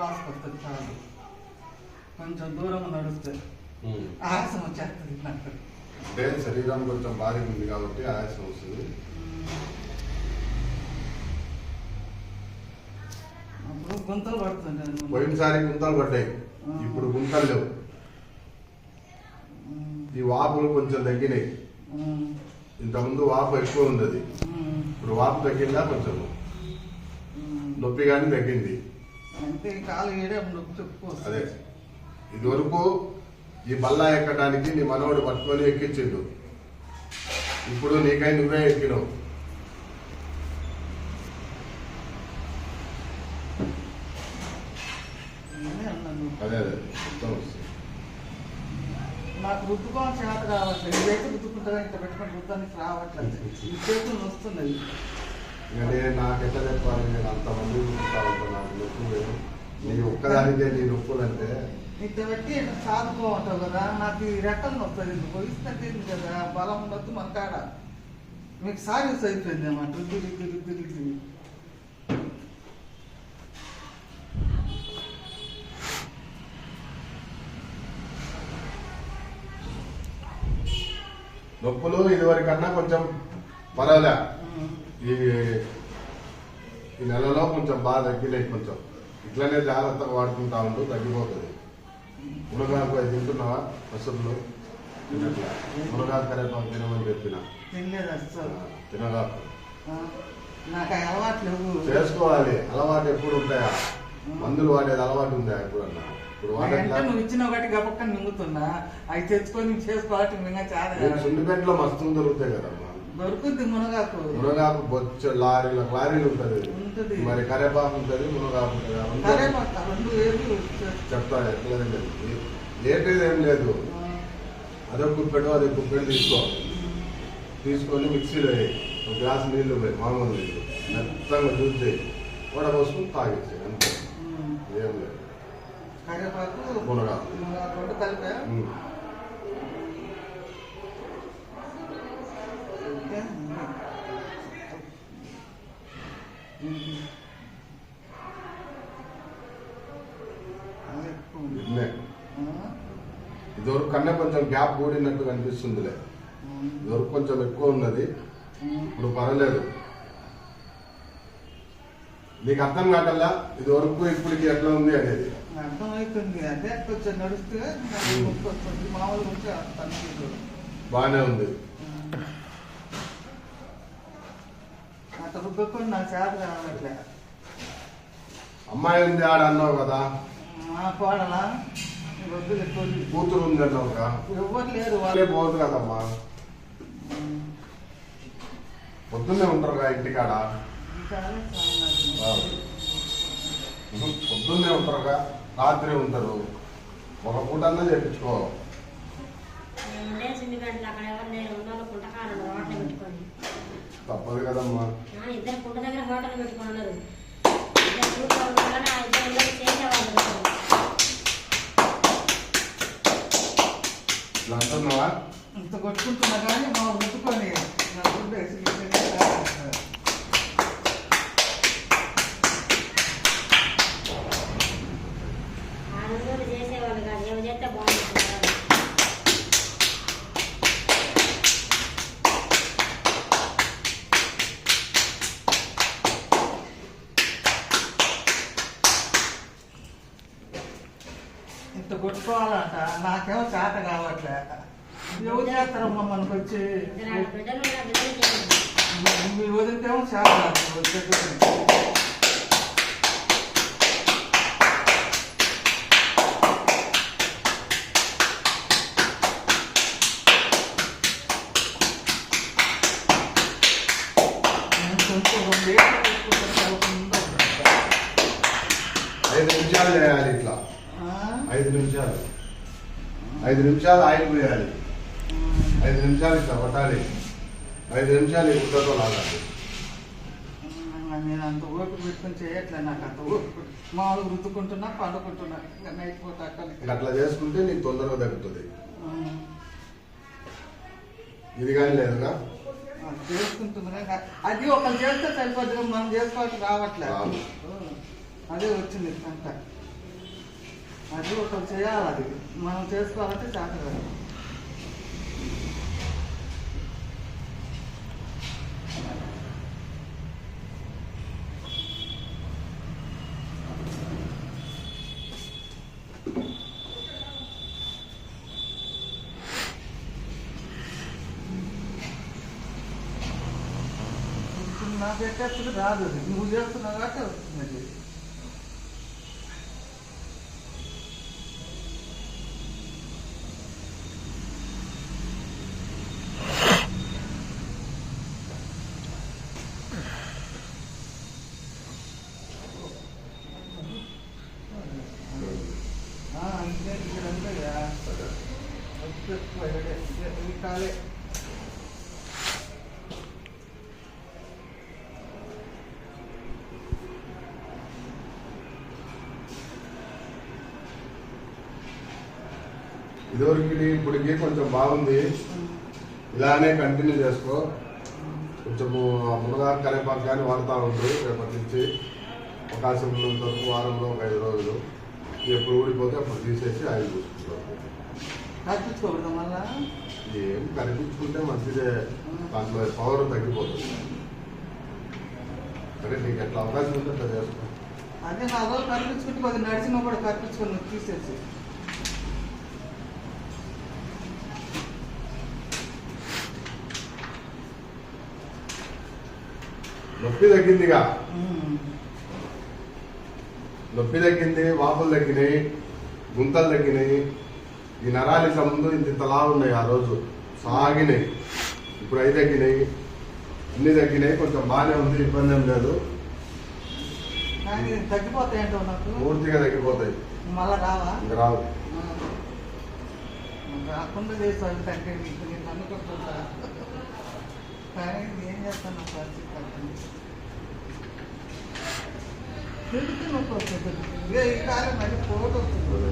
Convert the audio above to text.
Cross వస్తుంది కాదు కొంచెం దూరం నడుస్తే. ఆయాసం వచ్చేస్తుంది నాకు. అంటే శరీరం కొంచెం భారీ ఉంది కాబట్టి ఆయాసం వస్తుంది. అప్పుడు గుంతలు పడుతుంది పోయినసారి గుంతలు పడ్డాయి. ఇప్పుడు గుంతలు లేవు. ఈ వాపులు కొంచెం తగ్గినాయి. ఇంతకుముందు వాపు ఎక్కువ ఉండదు. ఇప్పుడు వాపు తగ్గిందా కొంచెం? నొప్పి కానీ తగ్గింది. అంటే కాలు ఏడే నొప్పి చెప్పు అదే. ఇదివరకు ఈ బల్ల ఎక్కడానికి నీ మనవడు పట్టుకొని ఎక్కించిండు. ఇప్పుడు నీకై నువ్వే ఎక్కినావు. అదే అదే. మొత్తం వస్తుంది. నాకు రుద్దుకోవడం చేత కావట్లేదు ఇదైతే రుద్దుకుంటుందా ఇంత పెట్టుకొని రుద్దానికి రావట్లేదు. ఈ చేతులు ఇంకా నేను నాకు ఎట్లా చెప్పాలి? నేను అంతమంది చూస్తా ఉంటాను నాకు నొప్పులు లేవు నీ ఒక్కదానికే నీ నొప్పులు అంటే ఇంత పెట్టి ఇట్లా సాదుకోమంటావు కదా? నాకు ఈ రెక్కలు వస్తుంది వయసు కదా? బలం ఉండొద్దు మన కాడ. మీకు సారీస్ అయిపోయింది అన్నమాట? రుద్దు రుద్దు రుద్దు రుద్దు. నొప్పులు ఇదివరకన్నా కొంచెం పర్వాలే. ఈ ఈ నెలలో కొంచెం బాగా తగ్గినాయి కొంచెం. ఇట్లనే జాగ్రత్తగా వాడుకుంటా ఉండు తగ్గిపోతుంది. మునగాకు అది తింటున్నావా? పసుపులు మునగాకు కరేపాకు తినమని చెప్పిన. తినగాకు. చేసుకోవాలి. అలవాటు ఎప్పుడు ఉంటాయా? మందులు వాడేది అలవాటు ఉందా ఎప్పుడన్నా? నువ్వు ఇచ్చిన ఒకటి గబక్క మింగుతున్నా. అవి తెచ్చుకొని చేసుకోవాలి మింగ చాలా సుండిపేటలో మస్తు దొరుకుతాయి కదమ్మా. దొరుకుద్ది మునగాకు. మునగాకు బొచ్చ లారీల లారీలు ఉంటది. మరి కరేపాకు ఉంటది మునగాకు ఉంటది. అవన్నీ సరే పక్క రెండు వేలు చెప్తా ఎట్లా లేదు. లేటేది ఏం లేదు. అదే కుప్పెడు అదే కుప్పెడు తీసుకో. తీసుకొని మిక్సీలో వేయి. ఒక గ్లాస్ నీళ్ళు పోయి మామూలు నీళ్ళు మెత్తంగా చేయి. వడ పోసుకుని తాగేసి అంతే. ఏం లేదు. మునగాకు. మునగాకు కలిపా? ఇదివరకు కన్నా కొంచెం గ్యాప్ కూడినట్టు కనిపిస్తుందిలే. ఇదివరకు కొంచెం ఎక్కువ ఉన్నది. ఇప్పుడు పర్వాలేదు. నీకు అర్థం కాకల్లా? ఇది వరకు ఇప్పటికి ఎట్లా ఉంది అనేది? అర్థమవుతుంది అదే కొంచెం నడుస్తే మామూలుగా బాగానే ఉంది. అమ్మాయి ఉంది ఆడ అన్నావు కదా? మా కోడలా కూతురు ఉంది అన్నావుగా ఎవరు లేరు వాళ్ళే. వాళ్ళు పోదు కదమ్మా. పొద్దున్నే ఉంటారుగా ఇంటికాడ. పొద్దున్నే ఉంటారుగా రాత్రి ఉంటారు ఒక పూట అన్నా చేయించుకో తప్పదు కదమ్మా. ఇద్దరు కుంట దగ్గర హోటల్ పెట్టుకొని ఉన్నారు ఇద్దరు కూతురు ఉన్నారని ఆ ఇద్దరు అందరూ చేసేవాళ్ళు ఉన్నారు. ఇట్లా అంటున్నావా? ఇంత కొట్టుకుంటున్నా కానీ మా రుద్దుకొని నా గుడ్డ వేసి ఇచ్చేది కాదు. ఆ రోజులు చేసేవాళ్ళు కాదు ఏమి చేస్తే బాగుంటుంది ఇంత కొట్టుకోవాలంట నాకేమో చేత కావట్లే ఎవరు చేస్తారమ్మా మనకు వచ్చి. మీ వదిలితేమో చేత. ఐదు నిమిషాలు చేయాలి ఇట్లా ఆ? ఐదు నిమిషాలు. ఐదు నిమిషాలు ఆయిల్ పోయాలి. ఐదు నిమిషాలు ఇట్లా కొట్టాలి ఐదు నిమిషాలు గుడ్డతో లాగాలి. నేను అంత ఓపిక పెట్టుకుని చేయట్లే నాకు అంత ఓపిక. మామూలుగా రుద్దుకుంటున్నా పండుకుంటున్నా ఇంకా నైట్ అట్లా చేసుకుంటే నీకు తొందరగా తగ్గుతుంది. ఇది కానీ లేదుగా చేసుకుంటున్నా అది ఒకరు చేస్తే సరిపోతుంది మనం చేసుకోవాల్సి రావట్లే. రాదు. అదే వచ్చింది అంత. అది ఒకరు చేయాలి. అది మనం చేసుకోవాలంటే జాగ్రత్త నాకు ఎట్టేప్పుడు రాదు నువ్వు చేస్తున్నావు కాబట్టి వస్తుంది అది ఆ, అంతే ఇక్కడ అంతేగా ఎక్కువ ఇక్కడే. ఇదే ఈ కాలే ఇదివరకు ఇప్పటికి కొంచెం బాగుంది. ఇలానే కంటిన్యూ చేసుకో. కొంచెము మునగాకు కరేపాకు కానీ వాడుతూ ఉంది రేపటి నుంచి. అవకాశం ఉన్నంత వరకు వారంలో ఒక ఐదు రోజులు. ఎప్పుడు ఊడిపోతే అప్పుడు తీసేసి ఆయిల్ చూసుకుంటాం కట్టించుకోకూడదు మళ్ళా ఏం కనిపించుకుంటే మంచిదే. దాంట్లో పవర్ తగ్గిపోతుంది. సరే నీకు ఎట్లా అవకాశం ఉంటే అట్లా చేసుకో అదే నా రోజు కనిపించుకుంటే కొద్దిగా నడిచినా కూడా కనిపించుకొని తీసేసి. నొప్పి తగ్గిందిగా. నొప్పి తగ్గింది వాపులు తగ్గినాయి గుంతలు తగ్గినాయి. ఈ నరాలి సంబంధం ఇంత ఇంతలా ఉన్నాయి ఆ రోజు. సాగినాయి. ఇప్పుడు అవి తగ్గినాయి. అన్ని తగ్గినాయి. కొంచెం బాగానే ఉంది. ఇబ్బంది ఏం లేదు. నాకు. పూర్తిగా తగ్గిపోతాయి. మళ్ళా రావా. రాకుండా చేస్తాను అంటే నేను కానీ ఏం చేస్తాను పరిస్థితి ఈ కాలం మళ్ళీ పోటు వస్తుంది